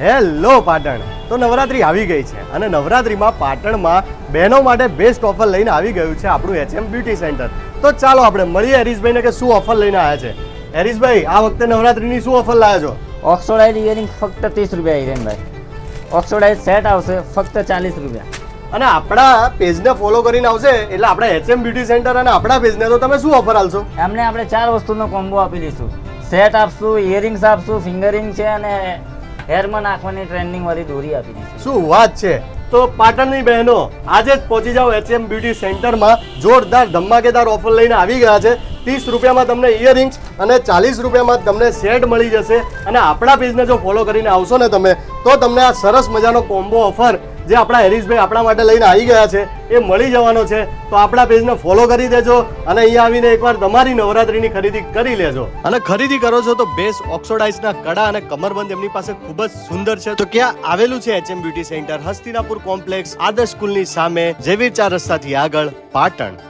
Hello Patan. તો નવરાત્રી આવી ગઈ છે અને નવરાત્રીમાં પાટણમાં બહેનો માટે બેસ્ટ ઓફર લઈને આવી ગયું છે આપણું એચએમ બ્યુટી સેન્ટર તો ચાલો આપણે મળીએ હરીશભાઈને કે શું ઓફર લઈને આવ્યા છે. હરીશભાઈ આ વખતે નવરાત્રીની શું ઓફર લાવ્યા છો? ઓક્સોડાઇડ ઇયરિંગ ફક્ત ત્રીસ રૂપિયા હિરેનભાઈ ઓક્સોડાઇડ સેટ આવશે ફક્ત ચાલીસ રૂપિયા. અને આપણા પેજને ફોલો કરીને આવશે એટલે આપણા એચએમ બ્યુટી સેન્ટર અને આપણા પેજને તો તમે શું ઓફર આપશો? એમને આપણે ચાર વસ્તુનો કોમ્બો આપી દઈશું. સેટ આપશું ઇયરિંગ્સ આપશું ફિંગરિંગ છે અને હેરમાં નાખવાની ટ્રેન્ડિંગ વાળી દોરી આપી દીધી. શું વાત છે? તો પાટણની બહેનો, આજે જ પહોંચી જાઓ એચએમ બ્યુટી સેન્ટરમાં જોરદાર ધમાકેદાર ઓફર લઈને આવી ગયા છે. ત્રીસ રૂપિયામાં તમને ઇયરિંગ્સ અને ચાલીસ રૂપિયામાં તમને સેટ મળી જશે. અને આપણા પેજને જો ફોલો કરીને આવશો ને તમે, તો તમને આ સરસ મજાનો કોમ્બો ઓફર જે આપણા હરીશભાઈ આપણા માટે લઈને આવી ગયા છે, એ મળી જવાનો છે, તો આપણા પેજને ફોલો કરી દેજો અને અહીંયા આવીને એકવાર તમારી નવરાત્રીની ખરીદી કરી લેજો. અને ખરીદી કરો છો તો બેસ ઓક્સોડાઇઝના કડા અને કમરબંધ એમની પાસે ખૂબ જ સુંદર છે. તો ક્યાં આવેલું છે HM beauty centre Hastinapur complex Adarsh સ્કૂલની સામે જેવીર ચાર રસ્તાથી આગળ, પાટણ.